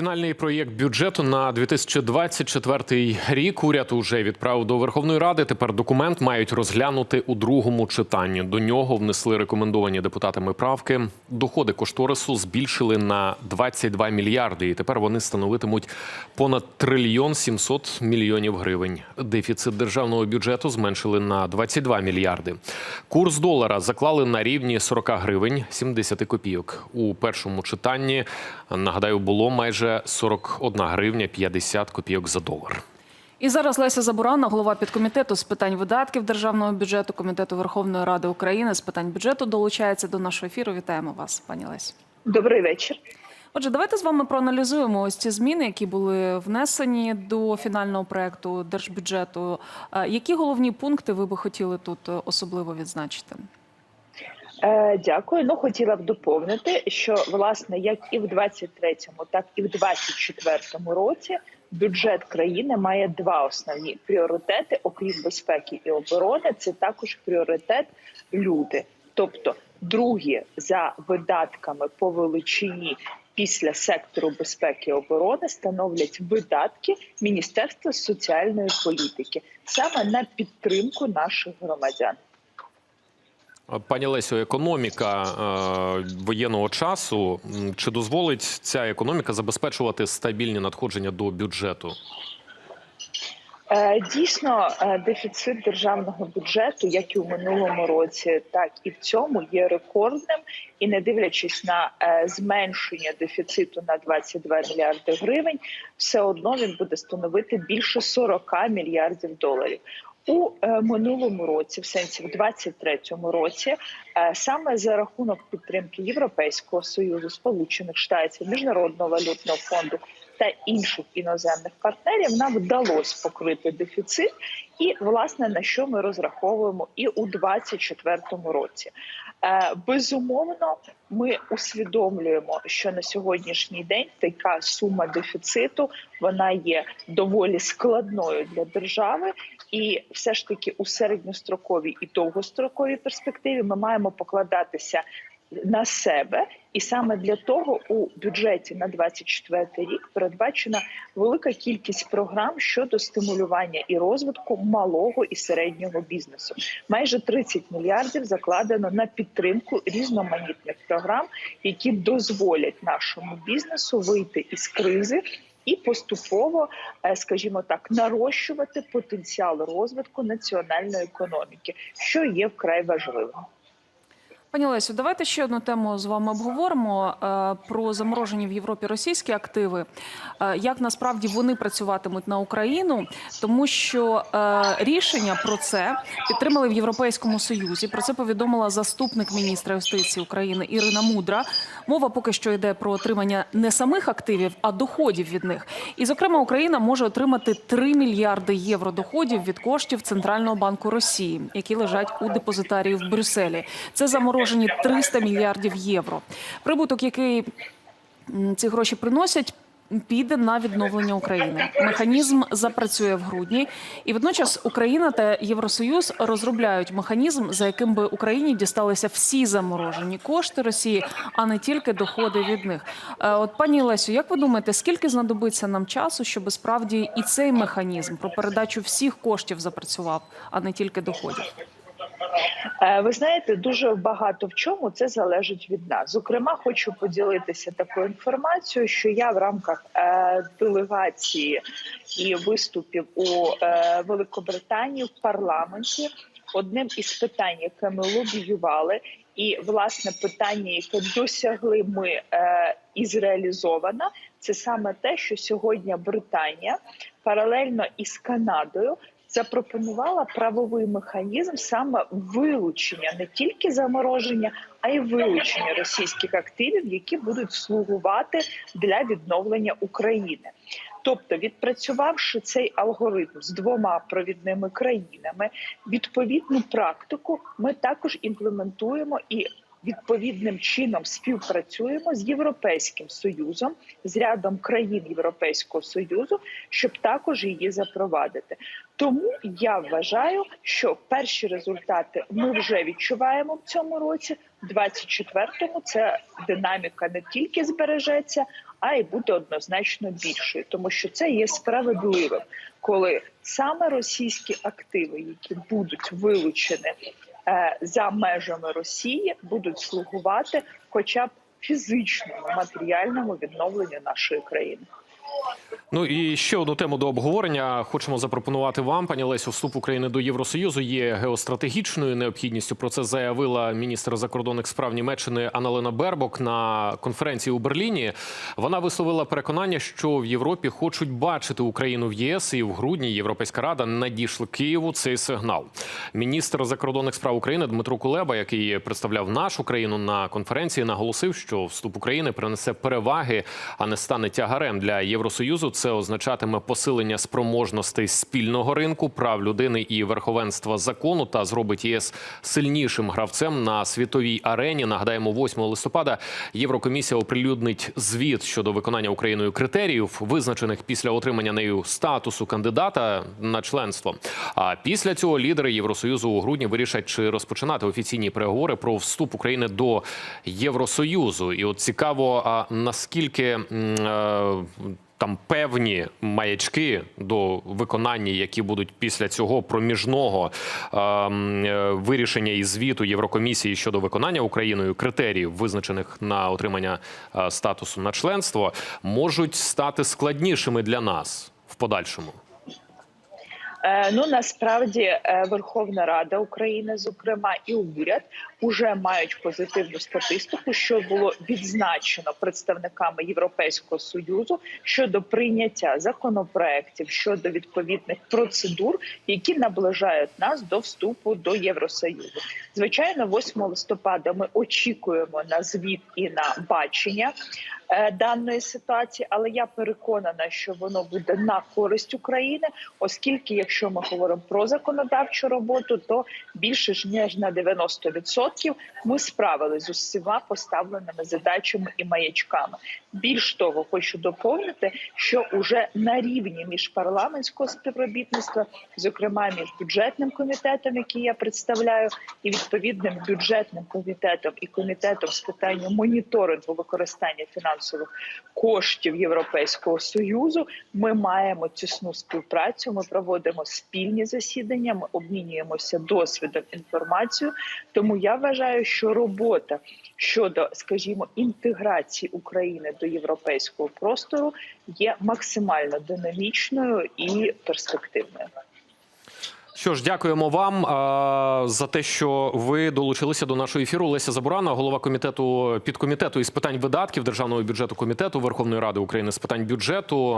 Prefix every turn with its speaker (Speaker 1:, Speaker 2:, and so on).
Speaker 1: Фінальний проєкт бюджету на 2024 рік уряд уже відправив до Верховної Ради. Тепер документ мають розглянути у другому читанні. До нього внесли рекомендовані депутатами правки. Доходи кошторису збільшили на 22 мільярди, і тепер вони становитимуть понад трильйон 700 мільйонів гривень. Дефіцит державного бюджету зменшили на 22 мільярди. Курс долара заклали на рівні 40 гривень 70 копійок. У першому читанні нагадаю було майже 41 гривня 50 копійок за долар.
Speaker 2: І зараз Леся Забурана, голова підкомітету з питань видатків державного бюджету комітету Верховної Ради України з питань бюджету долучається до нашого ефіру. Вітаємо вас, пані Лесі.
Speaker 3: Добрий вечір.
Speaker 2: Отже, давайте з вами проаналізуємо ось ці зміни, які були внесені до фінального проекту держбюджету. Які головні пункти ви би хотіли тут е, особливо відзначити?
Speaker 3: Е, дякую. Ну хотіла б доповнити, що власне як і в 23-му, так і в 24-му році бюджет країни має два основні пріоритети, окрім безпеки і оборони. Це також пріоритет люди, тобто другі за видатками по величині. Після сектору безпеки і оборони становлять видатки Міністерства соціальної політики саме на підтримку наших громадян.
Speaker 1: Пані Лесю, економіка е, воєнного часу чи дозволить ця економіка забезпечувати стабільні надходження до бюджету?
Speaker 3: Е, Дійсно, е, дефіцит державного бюджету, як і у минулому році, так і в цьому є рекордним. І не дивлячись на зменшення дефіциту на 22 мільярди гривень, все одно він буде становити більше 40 мільярдів доларів. У е, минулому році, в сенсі в 23-му році, е, саме за рахунок підтримки Європейського союзу, Сполучених Штатів, Міжнародного валютного фонду та інших іноземних партнерів, нам вдалося покрити дефіцит, і власне на що ми розраховуємо і у 24-му році. Е, Безумовно, ми усвідомлюємо, що на сьогоднішній день така сума дефіциту вона є доволі складною для держави, і все ж таки у середньостроковій і довгостроковій перспективі ми маємо покладатися на себе, і саме для того у бюджеті на 24 рік передбачена велика кількість програм щодо стимулювання і розвитку малого і середнього бізнесу. Майже 30 мільярдів закладено на підтримку різноманітних програм, які дозволять нашому бізнесу вийти із кризи. І поступово, е, скажімо так, нарощувати потенціал розвитку національної економіки, що є вкрай важливим.
Speaker 2: Пані Лесю, давайте ще одну тему з вами обговоримо е, про заморожені в Європі російські активи. Е, Як насправді вони працюватимуть на Україну, тому що е, рішення про це підтримали в Європейському Союзі. Про це повідомила заступник міністра юстиції України Ірина Мудра. Мова поки що йде про отримання не самих активів, а доходів від них. І, зокрема, Україна може отримати 3 мільярди євро доходів від коштів Центрального банку Росії, які лежать у депозитарії в Брюсселі. Це заморожені 300 мільярдів євро. Прибуток, який ці гроші приносять. Піде на відновлення України. Механізм запрацює в грудні, і водночас Україна та Євросоюз розробляють механізм, за яким би Україні дісталися всі заморожені кошти Росії, а не тільки доходи від них. Е, От пані Лесю, як ви думаєте, скільки знадобиться нам часу, щоб справді і цей механізм про передачу всіх коштів запрацював, а не тільки доходів?
Speaker 3: Е, Ви знаєте, дуже багато в чому це залежить від нас. Зокрема, хочу поділитися такою інформацією, що я в рамках е, делегації і виступів у е, Великобританії в парламенті одним із питань, яке ми лобіювали, і власне питання, яке досягли ми е, і зреалізовано, це саме те, що сьогодні Британія паралельно із Канадою запропонувала правовий механізм саме вилучення не тільки замороження, а й вилучення російських активів, які будуть слугувати для відновлення України. Тобто, відпрацювавши цей алгоритм з двома провідними країнами, відповідну практику ми також імплементуємо і відповідним чином співпрацюємо з європейським союзом, з рядом країн Європейського союзу, щоб також її запровадити. Тому я вважаю, що перші результати ми вже відчуваємо в цьому році. В 24-му ця динаміка не тільки збережеться, а й буде однозначно більшою, тому що це є справедливим, коли саме російські активи, які будуть вилучені за межами Росії, будуть слугувати, хоча б фізичному матеріальному відновленню нашої країни.
Speaker 1: Ну і ще одну тему до обговорення хочемо запропонувати вам, пані Лесю. Вступ України до Євросоюзу є геостратегічною необхідністю. Про це заявила міністр закордонних справ Німеччини Аналена Бербок на конференції у Берліні. Вона висловила переконання, що в Європі хочуть бачити Україну в ЄС, і в грудні Європейська рада надійшла Києву цей сигнал. Міністр закордонних справ України Дмитро Кулеба, який представляв нашу країну на конференції, наголосив, що вступ України принесе переваги, а не стане тягарем для Євросоюзу. Це означатиме посилення спроможностей спільного ринку, прав людини і верховенства закону та зробить ЄС сильнішим гравцем на світовій арені. Нагадаємо, 8 листопада Єврокомісія оприлюднить звіт щодо виконання Україною критеріїв, визначених після отримання нею статусу кандидата на членство. А після цього лідери Євросоюзу у грудні вирішать, чи розпочинати офіційні переговори про вступ України до Євросоюзу. І от цікаво, а наскільки е, там певні маячки до виконання, які будуть після цього проміжного ем, е, вирішення і звіту Єврокомісії щодо виконання Україною критеріїв, визначених на отримання е, статусу на членство, можуть стати складнішими для нас в подальшому.
Speaker 3: Е, Ну насправді е, Верховна Рада України, зокрема, і уряд уже мають позитивну статистику, що було відзначено представниками Європейського союзу щодо прийняття законопроєктів щодо відповідних процедур, які наближають нас до вступу до Євросоюзу. Звичайно, 8 листопада ми очікуємо на звіт і на бачення даної ситуації, але я переконана, що воно буде на користь України, оскільки, якщо ми говоримо про законодавчу роботу, то більше ніж на 90% ми справилися з усіма поставленими задачами і маячками. Більш того, хочу доповнити, що уже на рівні міжпарламентського співробітництва, зокрема між бюджетним комітетом, який я представляю, і відповідним бюджетним комітетом і комітетом з питання моніторингу використання фінансових коштів Європейського союзу, ми маємо тісну співпрацю. Ми проводимо спільні засідання, ми обмінюємося досвідом інформацією. Тому я вважаю, що робота щодо, скажімо, інтеграції України до європейського простору є максимально динамічною і перспективною.
Speaker 1: Що ж, дякуємо вам а, за те, що ви долучилися до нашого ефіру. Леся Забурана, голова комітету підкомітету із питань видатків державного бюджету комітету Верховної Ради України з питань бюджету.